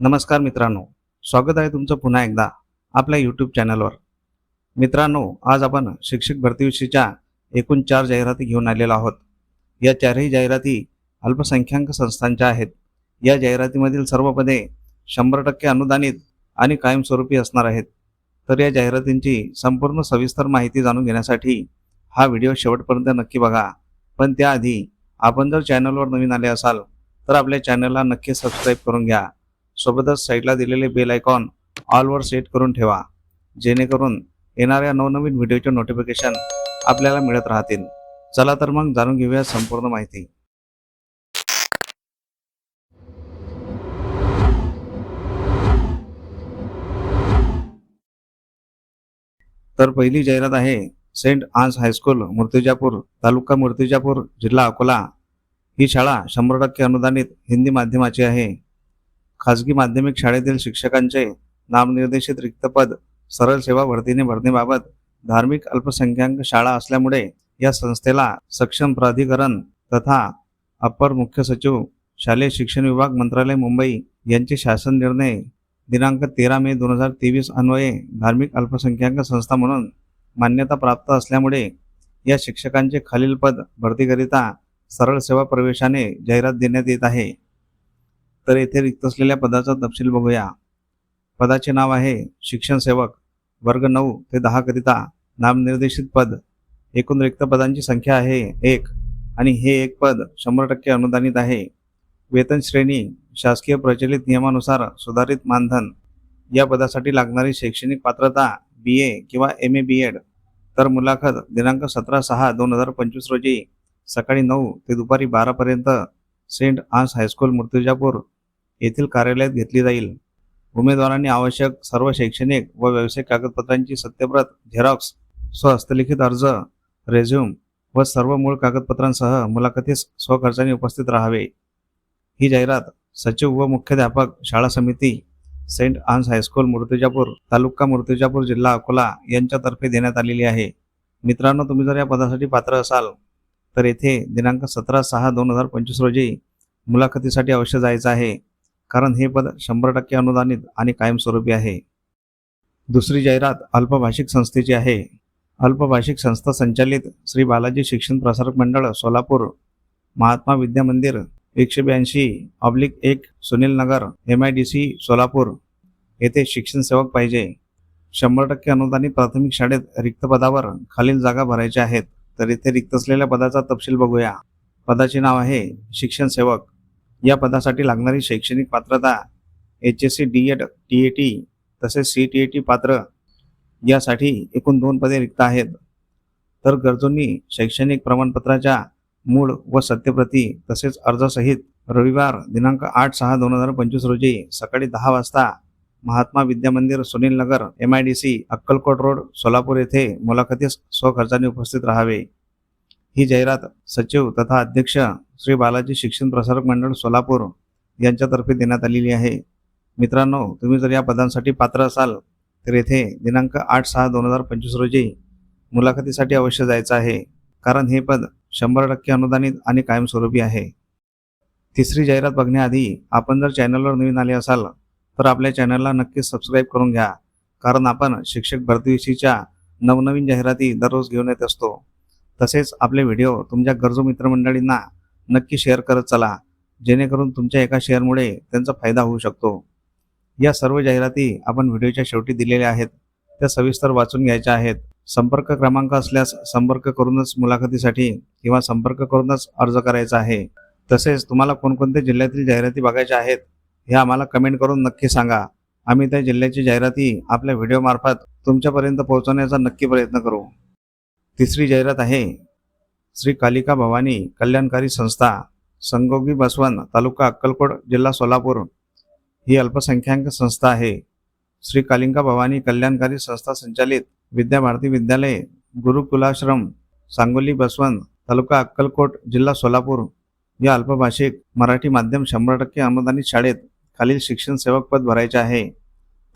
नमस्कार मित्रांनो स्वागत आहे तुमचं पुन्हा एकदा आपल्या यूट्यूब चॅनलवर मित्रांनो आज आपण शिक्षक भरतीविषयीच्या एकूण चार जाहिराती घेऊन आलेलो आहोत. या चारही जाहिराती अल्पसंख्याक संस्थांच्या आहेत. या जाहिरातीमधील सर्व पदे शंभर टक्के अनुदानित आणि कायमस्वरूपी असणार आहेत. तर या जाहिरातींची संपूर्ण सविस्तर माहिती जाणून घेण्यासाठी हा व्हिडिओ शेवटपर्यंत नक्की बघा. पण त्याआधी आपण जर चॅनलवर नवीन आले असाल तर आपल्या चॅनलला नक्की सबस्क्राईब करून घ्या. सोबतच साईडला दिलेले बेल आयकॉन ऑलवर सेट करून ठेवा. जेणेकरून येणाऱ्या नवनवीन व्हिडिओचे नोटिफिकेशन आपल्याला मिळत राहतील. चला तर मग जाणून घेऊया संपूर्ण माहिती. तर पहिली जाहिरात आहे Saint Ann's high school Murtijapur taluka Murtijapur जिल्हा अकोला. ही शाळा शंभर टक्के अनुदानित हिंदी माध्यमाची आहे. खाजगी माध्यमिक शाळेतील शिक्षकांचे नामनिर्देशित रिक्त पद सरळ सेवा भरतीने भरण्याबाबत धार्मिक अल्पसंख्याक शाळा असल्यामुळे या संस्थेला सक्षम प्राधिकरण तथा अपर मुख्य सचिव शालेय शिक्षण विभाग मंत्रालय मुंबई यांचे शासन निर्णय दिनांक तेरा मे दोन हजार तेवीस अन्वये धार्मिक अल्पसंख्याक संस्था म्हणून मान्यता प्राप्त असल्यामुळे या शिक्षकांचे खालील पद भरतीकरिता सरळ सेवा प्रवेशाने जाहिरात देण्यात येत आहे. तर येथे रिक्त असलेल्या पदाचा तपशील बघूया. पदाचे नाव आहे शिक्षण सेवक वर्ग नऊ ते दहा करिता नामनिर्देशित पद. एकूण रिक्त पदांची संख्या आहे एक आणि हे एक पद शंभर टक्के अनुदानित आहे. वेतन श्रेणी शासकीय प्रचलित नियमानुसार सुधारित मानधन. या पदासाठी लागणारी शैक्षणिक पात्रता बी ए किंवा एम ए बी एड तर मुलाखत दिनांक सतरा सहा दोन हजार पंचवीस रोजी सकाळी नऊ ते दुपारी बारापर्यंत सेंट आन्स हायस्कूल मूर्तिजापूर येथील कार्यालयात घेतली जाईल. उमेदवारांनी आवश्यक सर्व शैक्षणिक व व्यावसायिक कागदपत्रांची सत्यप्रत झेरॉक्स स्वहस्तलिखित अर्ज रेझ्युम व सर्व मूळ कागदपत्रांसह मुलाखतीस स्वखर्चाने उपस्थित राहावे. ही जाहिरात सचिव व मुख्याध्यापक शाळा समिती Saint Ann's high school Murtijapur taluka Murtijapur जिल्हा अकोला यांच्यातर्फे देण्यात आलेली आहे. मित्रांनो तुम्ही जर या पदासाठी पात्र असाल तर येथे दिनांक सतरा सहा दोन हजार पंचवीस रोजी मुलाखतीसाठी अवश्य जायचं आहे. कारण हे पद शंभर टक्के अनुदानित आणि कायमस्वरूपी आहे. दुसरी जाहिरात अल्पभाषिक संस्थेची आहे. अल्पभाषिक संस्था संचालित श्री बालाजी शिक्षण प्रसारक मंडळ सोलापूर. महात्मा विद्या मंदिर एकशे ब्याऐंशी ऑब्लिक एक Sunil Nagar M I D C Solapur. येथे शिक्षण सेवक पाहिजे. शंभर टक्के अनुदानित प्राथमिक शाळेत रिक्त पदावर खालील जागा भरायच्या आहेत. तर इथे रिक्त असलेल्या पदाचा तपशील बघूया. पदाचे नाव आहे शिक्षण सेवक. या पदासाठी लागणारी शैक्षणिक पात्रता H S C D Ed T A T तसेच सी टी ए टी पात्र यासाठी एकूण दोन पदे रिक्त आहेत. तर गरजूंनी शैक्षणिक प्रमाणपत्राच्या मूळ व सत्यप्रती तसेच अर्जासहित रविवार दिनांक आठ सहा दोन हजार पंचवीस रोजी सकाळी दहा वाजता Mahatma Vidya Mandir Sunil Nagar M I D C Akkalkot road Solapur येथे मुलाखतीस स्वखर्चाने उपस्थित राहावे. ही जाहिरात सचिव तथा अध्यक्ष श्री बालाजी शिक्षण प्रसारक मंडळ सोलापूर यांच्यातर्फे देण्यात आलेली आहे. मित्रांनो तुम्ही जर या पदांसाठी पात्र असाल तर येथे दिनांक आठ सहा दोन हजार पंचवीस रोजी मुलाखतीसाठी अवश्य जायचं आहे. कारण हे पद शंभर टक्के अनुदानित आणि कायमस्वरूपी आहे. तिसरी जाहिरात बघण्याआधी आपण जर चॅनलवर नवीन आले असाल तर आपल्या चॅनलला नक्कीच सबस्क्राईब करून घ्या. कारण आपण शिक्षक भरतीविषयीच्या नवनवीन जाहिराती दररोज घेऊन येत असतो. तसेच आपले व्हिडिओ तुमच्या गरजू मित्रमंडळींना नक्की शेअर करत चला. जेणेकरून तुमच्या एका शेअरमुळे त्यांचा फायदा होऊ शकतो. या सर्व जाहिराती आपण व्हिडिओच्या शेवटी दिलेल्या आहेत. त्या सविस्तर वाचून घ्यायच्या आहेत. संपर्क क्रमांक असल्यास संपर्क करूनच मुलाखतीसाठी किंवा संपर्क करूनच अर्ज करायचा आहे. तसेच तुम्हाला कोणकोणत्या जिल्ह्यातील जाहिराती बघायच्या आहेत हे आम्हाला कमेंट करून नक्की सांगा. आम्ही त्या जिल्ह्याची जाहिराती आपल्या व्हिडिओमार्फत तुमच्यापर्यंत पोहोचवण्याचा नक्की प्रयत्न करू. तिसरी जाहिरात आहे. श्री कालिका भवानी कल्याणकारी संस्था संगोगी बसवन तालुका अक्कलकोट जिल्हा सोलापूर. ही अल्पसंख्याक संस्था आहे. श्री कालिका भवानी कल्याणकारी संस्था संचालित विद्याभारती विद्यालय गुरुकुलाश्रम सांगोली बसवन तालुका अक्कलकोट जिल्हा सोलापूर. या अल्पभाषिक मराठी माध्यम शंभर टक्के अनुदानित शाळेत खालील शिक्षण सेवक पद भरायचे आहे.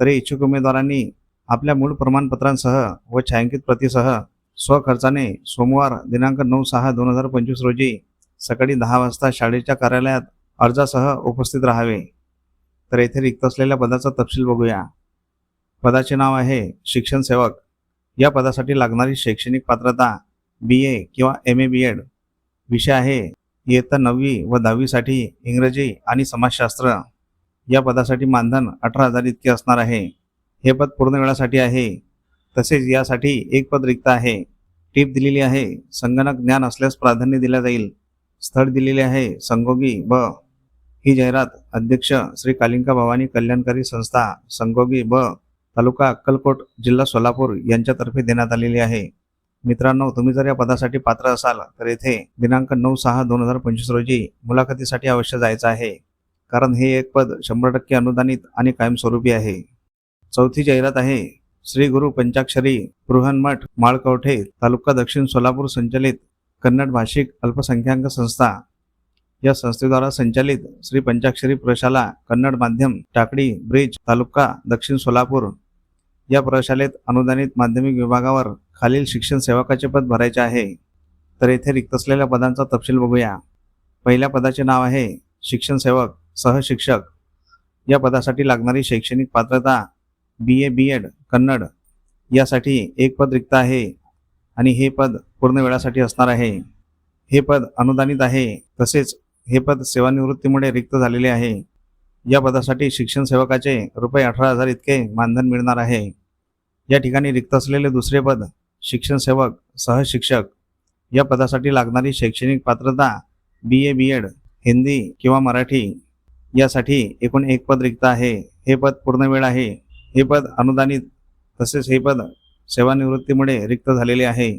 तरी इच्छुक उमेदवारांनी आपल्या मूळ प्रमाणपत्रांसह व छायांकित प्रतीसह स्वखर्चाने सोमवार दिनांक नऊ सहा दोन हजार पंचवीस रोजी सकाळी दहा वाजता शाळेच्या कार्यालयात अर्जासह उपस्थित राहावे. तर येथे रिक्त असलेल्या पदाचा तपशील बघूया. पदाचे नाव आहे शिक्षण सेवक. या पदासाठी लागणारी शैक्षणिक पात्रता बी ए किंवा एम ए बी एड विषय आहे इयत्ता नववी व दहावीसाठी इंग्रजी आणि समाजशास्त्र. या पदासाठी मानधन अठरा हजार इतके असणार आहे. हे पद पूर्ण वेळासाठी आहे. तसेच यासाठी एक पद रिक्त आहे. टीप दिलेली आहे. संगणक ज्ञान असल्यास प्राधान्य दिल्या जाईल. स्थळ दिलेले आहे. संगोगी ब. ही जाहिरात अध्यक्ष श्री कालिंका भवानी कल्याणकारी संस्था संगोगी ब. तालुका अक्कलकोट जिल्हा सोलापूर यांच्यातर्फे देण्यात आलेली आहे. मित्रांनो तुम्ही जर या पदासाठी पात्र असाल तर येथे दिनांक नऊ सहा दोन हजार पंचवीस रोजी मुलाखतीसाठी अवश्य जायचं आहे. कारण हे एक पद शंभर टक्के अनुदानित आणि कायमस्वरूपी आहे. चौथी जाहिरात आहे श्री गुरु पंचाक्षरी बृहन्मठ माळकवठे तालुका दक्षिण सोलापूर संचलित कन्नड भाषिक अल्पसंख्याक संस्था. या संस्थेद्वारा संचालित श्री पंचाक्षरी प्रशाला कन्नड माध्यम टाकडी ब्रिज तालुका दक्षिण सोलापूर. या प्रशालेत अनुदानित माध्यमिक विभागावर खालील शिक्षण सेवकाचे पद भरायचे आहे. तर येथे रिक्त असलेल्या पदांचा तपशील बघूया. पहिल्या पदाचे नाव आहे शिक्षण सेवक सहशिक्षक. या पदासाठी लागणारी शैक्षणिक पात्रता बी ए बी एड कन्नड यासाठी एक पद रिक्त आहे आणि हे पद पूर्ण वेळासाठी असणार आहे. हे पद अनुदानित आहे. तसेच हे पद सेवानिवृत्तीमुळे रिक्त झालेले आहे. या पदासाठी शिक्षण सेवकाचे रुपये अठरा हजार इतके मानधन मिळणार आहे. या ठिकाणी रिक्त असलेले दुसरे पद शिक्षण सेवक सहशिक्षक या पदासाठी लागणारी शैक्षणिक पात्रता बी ए बी एड हिंदी किंवा मराठी यासाठी एकूण एक पद रिक्त आहे. हे पद पूर्ण वेळ आहे. हे पद अनुदानित तसेच हे पद सेवानिवृत्तीमुळे रिक्त झालेले आहे.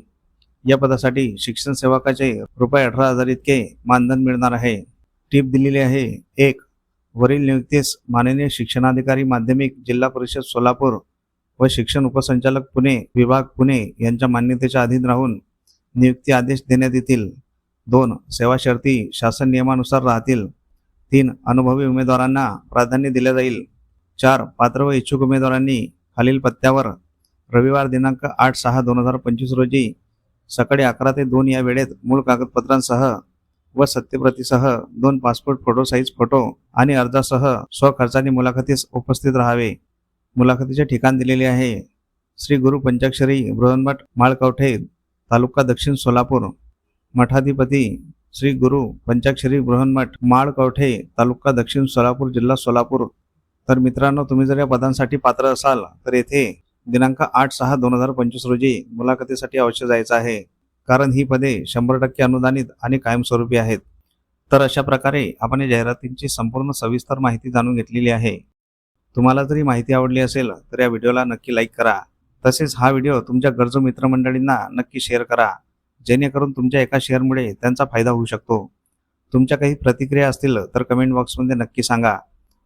या पदासाठी शिक्षण सेवकाचे रुपये अठरा हजार इतके मानधन मिळणार आहे. टीप दिलेली आहे. एक वरील नियुक्तीस माननीय शिक्षणाधिकारी माध्यमिक जिल्हा परिषद सोलापूर व शिक्षण उपसंचालक पुणे विभाग पुणे यांच्या मान्यतेच्या अधीन राहून नियुक्ती आदेश देण्यात येतील. दोन सेवा शर्ती शासन नियमानुसार राहतील. तीन अनुभवी उमेदवारांना प्राधान्य दिले जाईल. चार पात्र व इच्छुक उमेदवारांनी खालील पत्त्यावर रविवार दिनांक आठ सहा दोन हजार पंचवीस रोजी सकाळी अकरा ते दोन या वेळेत मूळ कागदपत्रांसह व सत्यप्रतीसह दोन पासपोर्ट फोटो साईज फोटो आणि अर्जासह स्वखर्चाने मुलाखतीस उपस्थित राहावे. मुलाखतीचे ठिकाण दिलेले आहे. श्री गुरु पंचाक्षरी बृहन्मठ माळकवठे तालुका दक्षिण सोलापूर. मठाधिपती श्री गुरु पंचाक्षरी बृहन्मठ माळकवठे तालुका दक्षिण सोलापूर जिल्हा सोलापूर. तर मित्रांनो तुम्ही जर या पदांसाठी पात्र असाल तर येथे दिनांक आठ सहा दोन हजार पंचवीस रोजी मुलाखतीसाठी अवश्य जायचं आहे. कारण ही पदे शंभर टक्के अनुदानित आणि कायमस्वरूपी आहेत. तर अशा प्रकारे आपण या जाहिरातींची संपूर्ण सविस्तर माहिती जाणून घेतलेली आहे. तुम्हाला जरी माहिती आवडली असेल तर या व्हिडिओला नक्की लाईक करा. तसेच हा व्हिडिओ तुमच्या गरजू मित्रमंडळींना नक्की शेअर करा. जेणेकरून तुमच्या एका शेअरमुळे त्यांचा फायदा होऊ शकतो. तुमच्या काही प्रतिक्रिया असतील तर कमेंट बॉक्समध्ये नक्की सांगा.